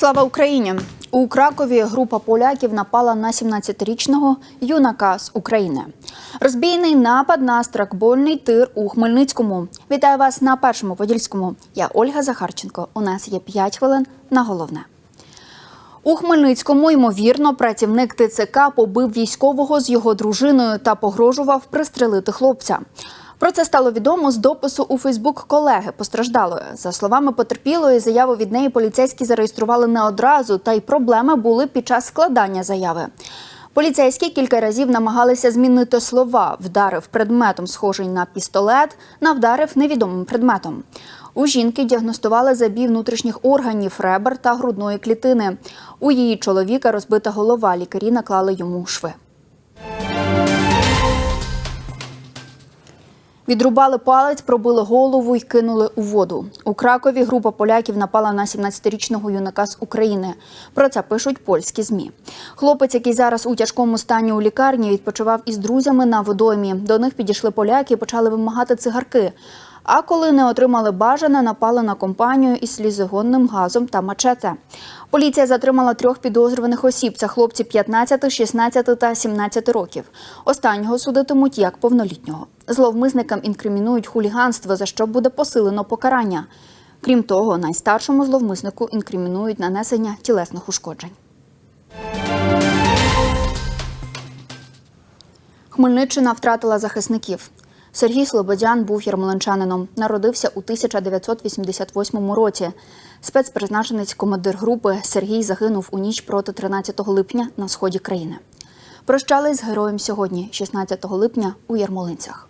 Слава Україні! У Кракові група поляків напала на 17-річного юнака з України. Розбійний напад на стракбольний тир у Хмельницькому. Вітаю вас на першому подільському. Я Ольга Захарченко. У нас є 5 хвилин на головне. У Хмельницькому, ймовірно, працівник ТЦК побив військового з його дружиною та погрожував пристрелити хлопця. Про це стало відомо з допису у Фейсбук колеги постраждалої. За словами потерпілої, заяву від неї поліцейські зареєстрували не одразу, та й проблеми були під час складання заяви. Поліцейські кілька разів намагалися змінити слова. Вдарив предметом, схожий на пістолет, на вдарив невідомим предметом. У жінки діагностували забій внутрішніх органів, ребер та грудної клітини. У її чоловіка розбита голова. Лікарі наклали йому шви. Відрубали палець, пробили голову і кинули у воду. У Кракові група поляків напала на 17-річного юнака з України. Про це пишуть польські змі. Хлопець, який зараз у тяжкому стані у лікарні, відпочивав із друзями на водоймі. До них підійшли поляки і почали вимагати цигарки. А коли не отримали бажане, напали на компанію із слізогонним газом та мачете. Поліція затримала трьох підозрюваних осіб. Це хлопці 15, 16 та 17 років. Останнього судитимуть як повнолітнього. Зловмисникам інкримінують хуліганство, за що буде посилено покарання. Крім того, найстаршому зловмиснику інкримінують нанесення тілесних ушкоджень. Хмельниччина втратила захисників. Сергій Слободян був ярмолинчанином. Народився у 1988 році. Спецпризначенець командир групи Сергій загинув у ніч проти 13 липня на сході країни. Прощались з героєм сьогодні, 16 липня, у Ярмолинцях.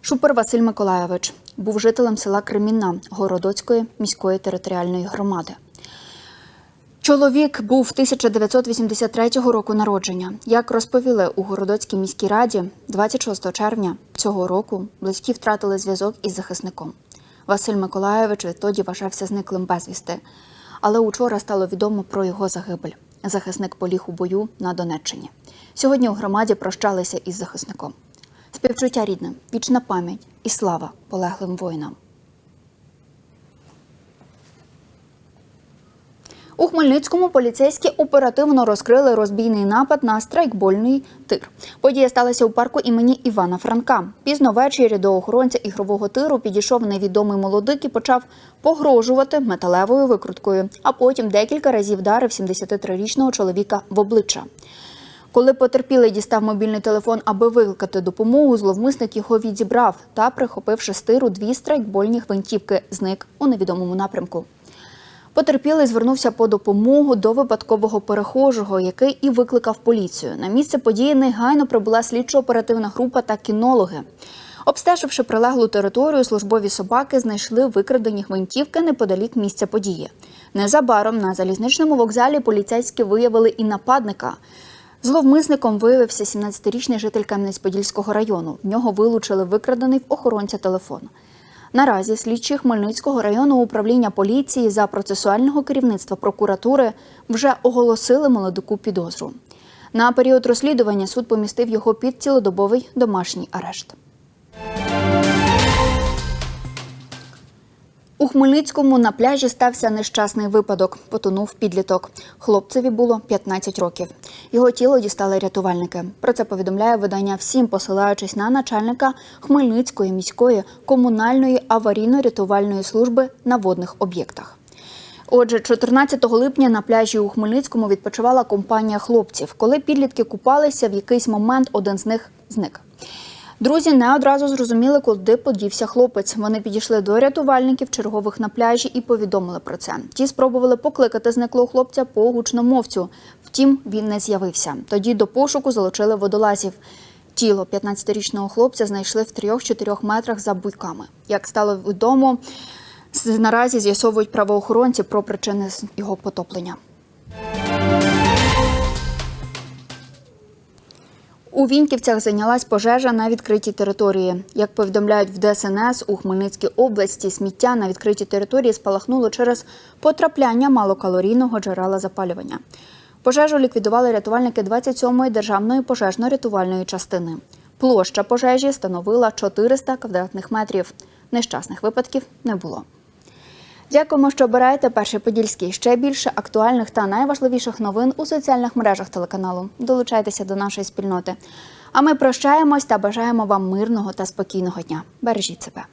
Шупер Василь Миколайович був жителем села Кремінна Городоцької міської територіальної громади. Чоловік був 1983 року народження. Як розповіли у Городоцькій міській раді, 26 червня цього року близькі втратили зв'язок із захисником. Василь Миколайович відтоді вважався зниклим безвісти. Але учора стало відомо про його загибель. Захисник поліг у бою на Донеччині. Сьогодні у громаді прощалися із захисником. Співчуття рідним, вічна пам'ять і слава полеглим воїнам. У Хмельницькому поліцейські оперативно розкрили розбійний напад на страйкбольний тир. Подія сталася у парку імені Івана Франка. Пізно ввечері до охоронця ігрового тиру підійшов невідомий молодик і почав погрожувати металевою викруткою, а потім декілька разів вдарив 73-річного чоловіка в обличчя. Коли потерпілий дістав мобільний телефон, аби викликати допомогу, зловмисник його відібрав та, прихопивши з тиру дві страйкбольні гвинтівки, зник у невідомому напрямку. Потерпілий звернувся по допомогу до випадкового перехожого, який і викликав поліцію. На місце події негайно прибула слідчо-оперативна група та кінологи. Обстеживши прилеглу територію, службові собаки знайшли викрадені гвинтівки неподалік місця події. Незабаром на залізничному вокзалі поліцейські виявили і нападника. Зловмисником виявився 17-річний житель Кам'янець-Подільського району. В нього вилучили викрадений в охоронця телефон. Наразі слідчі Хмельницького районного управління поліції за процесуального керівництва прокуратури вже оголосили молодику підозру. На період розслідування суд помістив його під цілодобовий домашній арешт. Хмельницькому на пляжі стався нещасний випадок. Потонув підліток. Хлопцеві було 15 років. Його тіло дістали рятувальники. Про це повідомляє видання всім, посилаючись на начальника Хмельницької міської комунальної аварійно-рятувальної служби на водних об'єктах. Отже, 14 липня на пляжі у Хмельницькому відпочивала компанія хлопців. Коли підлітки купалися, в якийсь момент один з них зник. Друзі не одразу зрозуміли, куди подівся хлопець. Вони підійшли до рятувальників чергових на пляжі і повідомили про це. Ті спробували покликати зниклого хлопця по гучномовцю. Втім, він не з'явився. Тоді до пошуку залучили водолазів. Тіло 15-річного хлопця знайшли в 3-4 метрах за буйками. Як стало відомо, наразі з'ясовують правоохоронці про причини його потоплення. У Віньківцях зайнялась пожежа на відкритій території. Як повідомляють в ДСНС, у Хмельницькій області сміття на відкритій території спалахнуло через потрапляння малокалорійного джерела запалювання. Пожежу ліквідували рятувальники 27-ї державної пожежно-рятувальної частини. Площа пожежі становила 400 квадратних метрів. Нещасних випадків не було. Дякуємо, що обираєте перший подільський. Ще більше актуальних та найважливіших новин у соціальних мережах телеканалу. Долучайтеся до нашої спільноти. А ми прощаємось та бажаємо вам мирного та спокійного дня. Бережіть себе.